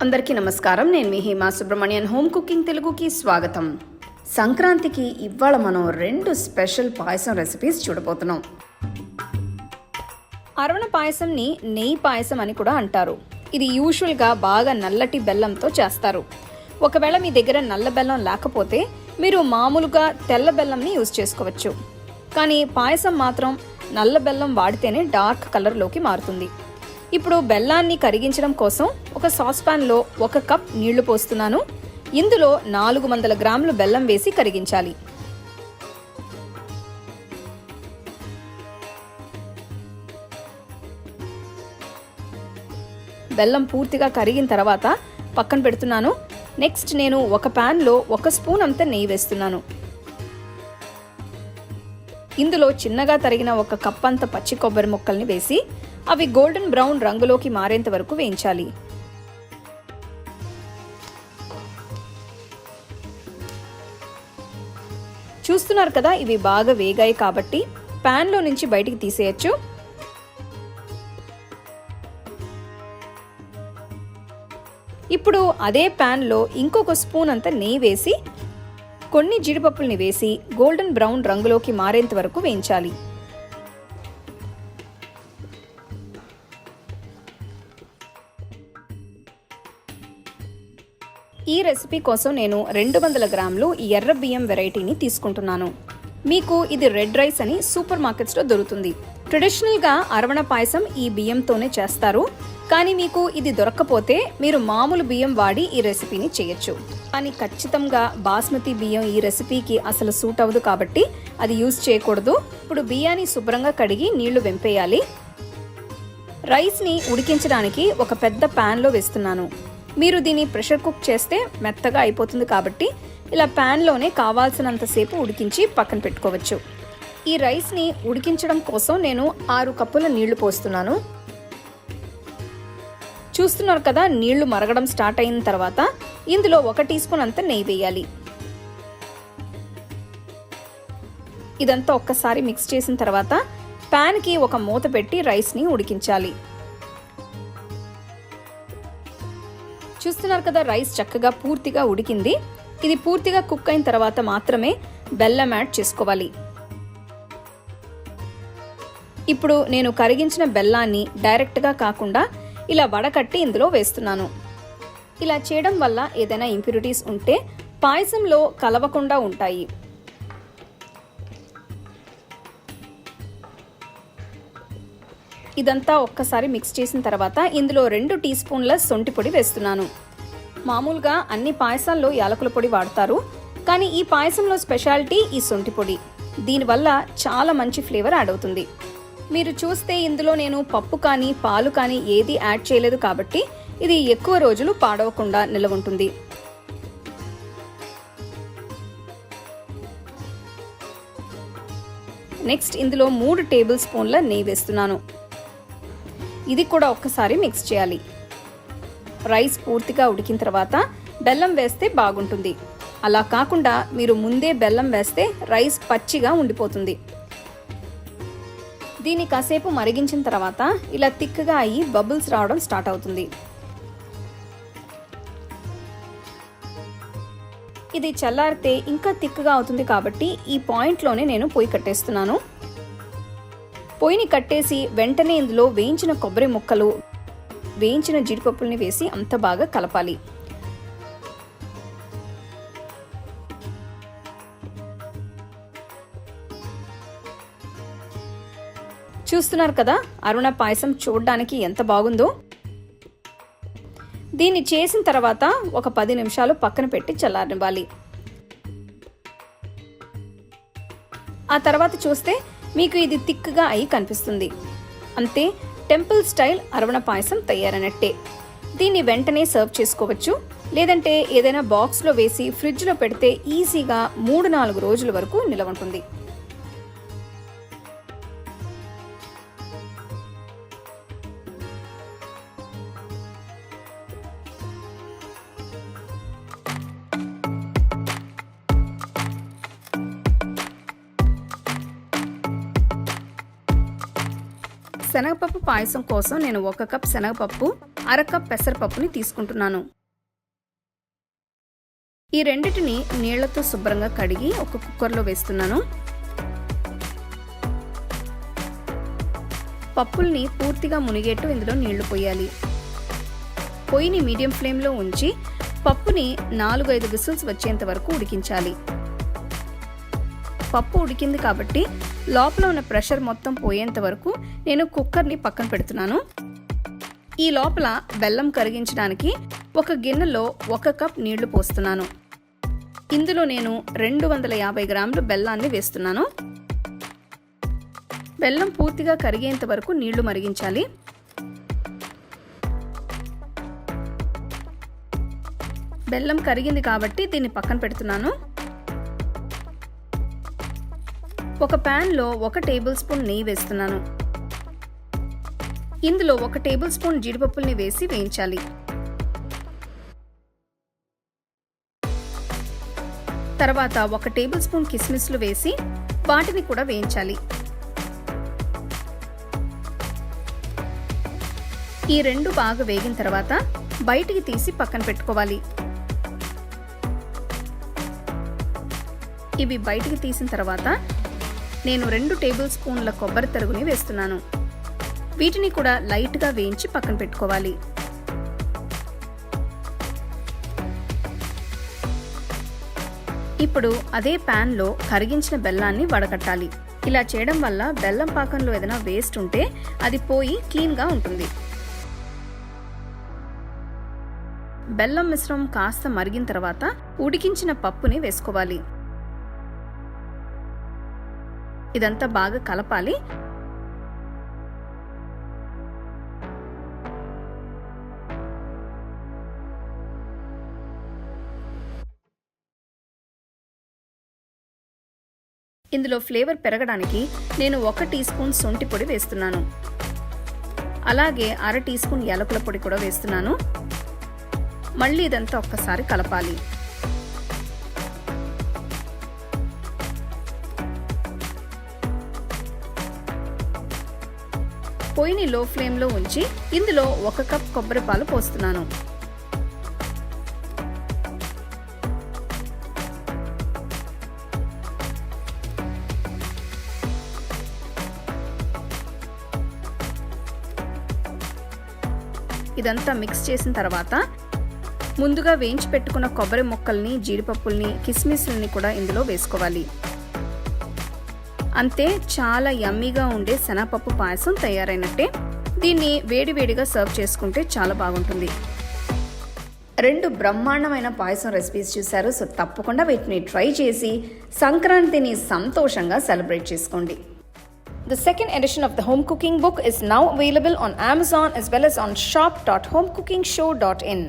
అందరికీ నమస్కారం. నేను మీ హేమా సుబ్రహ్మణ్యన్. హోమ్ కుకింగ్ తెలుగుకి స్వాగతం. సంక్రాంతికి ఇవాళ మనం రెండు స్పెషల్ పాయసం రెసిపీస్ చూడబోతున్నాం. అరవణ పాయసంని నెయ్యి పాయసం అని కూడా అంటారు. ఇది యూజువల్గా బాగా నల్లటి బెల్లంతో చేస్తారు. ఒకవేళ మీ దగ్గర నల్ల బెల్లం లేకపోతే మీరు మామూలుగా తెల్ల బెల్లంని యూజ్ చేసుకోవచ్చు. కానీ పాయసం మాత్రం నల్ల బెల్లం వాడితేనే డార్క్ కలర్లోకి మారుతుంది. ఇప్పుడు బెల్లాన్ని కరిగించడం కోసం ఒక సాస్ సాస్పాన్లో ఒక కప్ నీళ్ళు పోస్తున్నాను. ఇందులో నాలుగు వందల గ్రాములు బెల్లం వేసి కరిగించాలి. బెల్లం పూర్తిగా కరిగిన తర్వాత పక్కన పెడుతున్నాను. నెక్స్ట్ నేను ఒక ప్యాన్లో ఒక స్పూన్ అంత నెయ్యి వేస్తున్నాను. ఇందులో చిన్నగా తరిగిన ఒక కప్ అంత పచ్చి కొబ్బరి ముక్కల్ని వేసి అవి గోల్డెన్ బ్రౌన్ రంగులోకి మారేంత వరకు వేయించాలి. చూస్తున్నారు కదా ఇవి బాగా వేగాయి కాబట్టి ప్యాన్లో నుంచి బయటికి తీసేయచ్చు. ఇప్పుడు అదే ప్యాన్లో ఇంకొక స్పూన్ అంత నెయ్యి వేసి కొన్ని జీడిపప్పుల్ని వేసి గోల్డెన్ బ్రౌన్ రంగులోకి మారేంత వరకు వేయించాలి. ఈ రెసిపీ కోసం నేను రెండు వందల గ్రాములు ఎర్ర బియ్యం వెరైటీని తీసుకుంటున్నాను. మీకు ఇది రెడ్ రైస్ అని సూపర్ మార్కెట్స్లో దొరుకుతుంది. ట్రెడిషనల్గా అరవణ పాయసం ఈ బియ్యంతోనే చేస్తారు. కానీ మీకు ఇది దొరక్కపోతే మీరు మామూలు బియ్యం వాడి ఈ రెసిపీని చేయొచ్చు. కానీ ఖచ్చితంగా బాస్మతి బియ్యం ఈ రెసిపీకి అసలు సూట్ అవ్వదు కాబట్టి అది యూజ్ చేయకూడదు. ఇప్పుడు బియ్యాన్ని శుభ్రంగా కడిగి నీళ్ళు వెంపేయాలి. రైస్ని ఉడికించడానికి ఒక పెద్ద ప్యాన్లో వేస్తున్నాను. మీరు దీన్ని ప్రెషర్ కుక్ చేస్తే మెత్తగా అయిపోతుంది కాబట్టి ఇలా ప్యాన్లోనే కావాల్సినంతసేపు ఉడికించి పక్కన పెట్టుకోవచ్చు. ఈ రైస్ని ఉడికించడం కోసం నేను ఆరు కప్పుల నీళ్ళు పోస్తున్నాను. చూస్తున్నారు కదా నీళ్ళు మరగడం స్టార్ట్ అయిన తర్వాత ఇందులో ఒక టీ స్పూన్ అంత నెయ్యి వేయాలి. ఇదంతా ఒక్కసారి మిక్స్ చేసిన తర్వాత ప్యాన్కి ఒక మూత పెట్టి రైస్ని ఉడికించాలి. చూస్తున్నారు కదా రైస్ చక్కగా పూర్తిగా ఉడికింది. ఇది పూర్తిగా కుక్ అయిన తర్వాత మాత్రమే బెల్లం యాడ్ చేసుకోవాలి. ఇప్పుడు నేను కరిగించిన బెల్లాన్ని డైరెక్ట్గా కాకుండా ఇలా వడకట్టి ఇందులో వేస్తున్నాను. ఇలా చేయడం వల్ల ఏదైనా ఇంప్యూరిటీస్ ఉంటే పాయసంలో కలవకుండా ఉంటాయి. ఇదంతా ఒక్కసారి మిక్స్ చేసిన తర్వాత ఇందులో రెండు టీ స్పూన్ల సొంటి పొడి వేస్తున్నాను. మామూలుగా అన్ని పాయసాల్లో యాలకుల పొడి వాడతారు కానీ ఈ పాయసంలో స్పెషాలిటీ ఈ సొంటి పొడి. దీనివల్ల చాలా మంచి ఫ్లేవర్ యాడ్ అవుతుంది. మీరు చూస్తే ఇందులో నేను పప్పు కానీ పాలు కానీ ఏది యాడ్ చేయలేదు కాబట్టి ఇది ఎక్కువ రోజులు పాడవకుండా నిలవ ఉంటుంది నెక్స్ట్ ఇందులో మూడు టేబుల్ స్పూన్ల నెయ్యి వేస్తున్నాను. ఇది కూడా ఒక్కసారి మిక్స్ చేయాలి. రైస్ పూర్తిగా ఉడికిన తర్వాత బెల్లం వేస్తే బాగుంటుంది. అలా కాకుండా మీరు ముందే బెల్లం వేస్తే రైస్ పచ్చిగా ఉండిపోతుంది. దీన్ని కాసేపు మరిగించిన తర్వాత ఇలా తిక్కగా అయ్యి బబుల్స్ రావడం స్టార్ట్ అవుతుంది. ఇది చల్లారితే ఇంకా తిక్కగా అవుతుంది కాబట్టి ఈ పాయింట్లోనే నేను పొయ్యి కట్టేస్తున్నాను. పొయ్యిని కట్టేసి వెంటనే ఇందులో వేయించిన కొబ్బరి ముక్కలు వేయించిన జీడిపప్పుల్ని వేసి అంత బాగా కలపాలి. చూస్తున్నారు కదా అరుణ పాయసం చూడడానికి ఎంత బాగుందో? దీన్ని చేసిన తర్వాత ఒక పది నిమిషాలు పక్కన పెట్టి చల్లారనివ్వాలి. ఆ తర్వాత చూస్తే మీకు ఇది తిక్కుగా అయి కనిపిస్తుంది. అంతే టెంపుల్ స్టైల్ అరవణ పాయసం తయారైనట్టే. దీన్ని వెంటనే సర్వ్ చేసుకోవచ్చు. లేదంటే ఏదైనా బాక్స్లో వేసి ఫ్రిడ్జ్లో పెడితే ఈజీగా మూడు నాలుగు రోజుల వరకు నిలవ ఉంటుంది. శనగపప్పు పాయసం కోసం నేను ఒక కప్ శనగపప్పు అర కప్ పెసరపప్పుని తీసుకుంటున్నాను. ఈ రెండిటిని నీళ్ళతో శుభ్రంగా కడిగి ఒక కుక్కర్లో వేస్తున్నాను. పప్పుల్ని పూర్తిగా మునిగేట్టు ఇందులో నీళ్ళు పోయాలి. పొయ్యిని మీడియం ఫ్లేమ్లో ఉంచి పప్పుని నాలుగైదు విసిల్స్ వచ్చేంత వరకు ఉడికించాలి. పప్పు ఉడికింది కాబట్టి లోపల ఉన్న ప్రెషర్ మొత్తం పోయేంత వరకు నేను కుక్కర్ని పక్కన పెడుతున్నాను. ఈ లోపల బెల్లం కరిగించడానికి ఒక గిన్నెలో ఒక కప్ నీళ్ళు పోస్తున్నాను. ఇందులో నేను రెండు వందల యాభై గ్రాములు బెల్లాన్ని వేస్తున్నాను. బెల్లం పూర్తిగా కరిగేంత వరకు నీళ్ళు మరిగించాలి. బెల్లం కరిగింది కాబట్టి దీన్ని పక్కన పెడుతున్నాను. ఒక ప్యాన్లో ఒక టేబుల్ స్పూన్ నెయ్యి వేస్తున్నాను. ఇందులో ఒక టేబుల్ స్పూన్ జీడిపప్పుల్ని వేసి వేయించాలి. తర్వాత ఒక టేబుల్ స్పూన్ కిస్మిస్లు వేసి వాటిని కూడా వేయించాలి. ఈ రెండు బాగా వేగిన తర్వాత బయటికి తీసి పక్కన పెట్టుకోవాలి. ఇవి బయటికి తీసిన తర్వాత నేను రెండు టేబుల్ స్పూన్ల కొబ్బరి తరుగుని వేస్తున్నాను. వీటిని కూడా లైట్గా వేయించి పక్కన పెట్టుకోవాలి. ఇప్పుడు అదే ప్యాన్లో కరిగించిన బెల్లాన్ని వడకట్టాలి. ఇలా చేయడం వల్ల బెల్లం పాకంలో ఏదైనా వేస్ట్ ఉంటే అది పోయి క్లీన్గా ఉంటుంది. బెల్లం మిశ్రమం కాస్త మరిగిన తర్వాత ఉడికించిన పప్పుని వేసుకోవాలి. ఇదంతా బాగా కలపాలి. ఇందులో ఫ్లేవర్ పెరగడానికి నేను ఒక టీ స్పూన్ సొంటి పొడి వేస్తున్నాను. అలాగే అర టీ స్పూన్ యాలకుల పొడి కూడా వేస్తున్నాను. మళ్ళీ ఇదంతా ఒక్కసారి కలపాలి. పొయ్యిని లో ఫ్లేమ్లో ఉంచి ఇందులో ఒక కప్ కొబ్బరి పాలు పోస్తున్నాను. ఇదంతా మిక్స్ చేసిన తర్వాత ముందుగా వేయించి పెట్టుకున్న కొబ్బరి ముక్కల్ని జీడిపప్పుల్ని కిస్మిస్లని కూడా ఇందులో వేసుకోవాలి. అంతే చాలా యమ్మీగా ఉండే శనగపప్పు పాయసం తయారైనట్టే. దీన్ని వేడివేడిగా సర్వ్ చేసుకుంటే చాలా బాగుంటుంది. రెండు బ్రహ్మాండమైన పాయసం రెసిపీస్ చూశారు సో తప్పకుండా వీటిని ట్రై చేసి సంక్రాంతిని సంతోషంగా సెలబ్రేట్ చేసుకోండి. The second edition of the home cooking book is now available on Amazon as well as on shop.homecookingshow.in.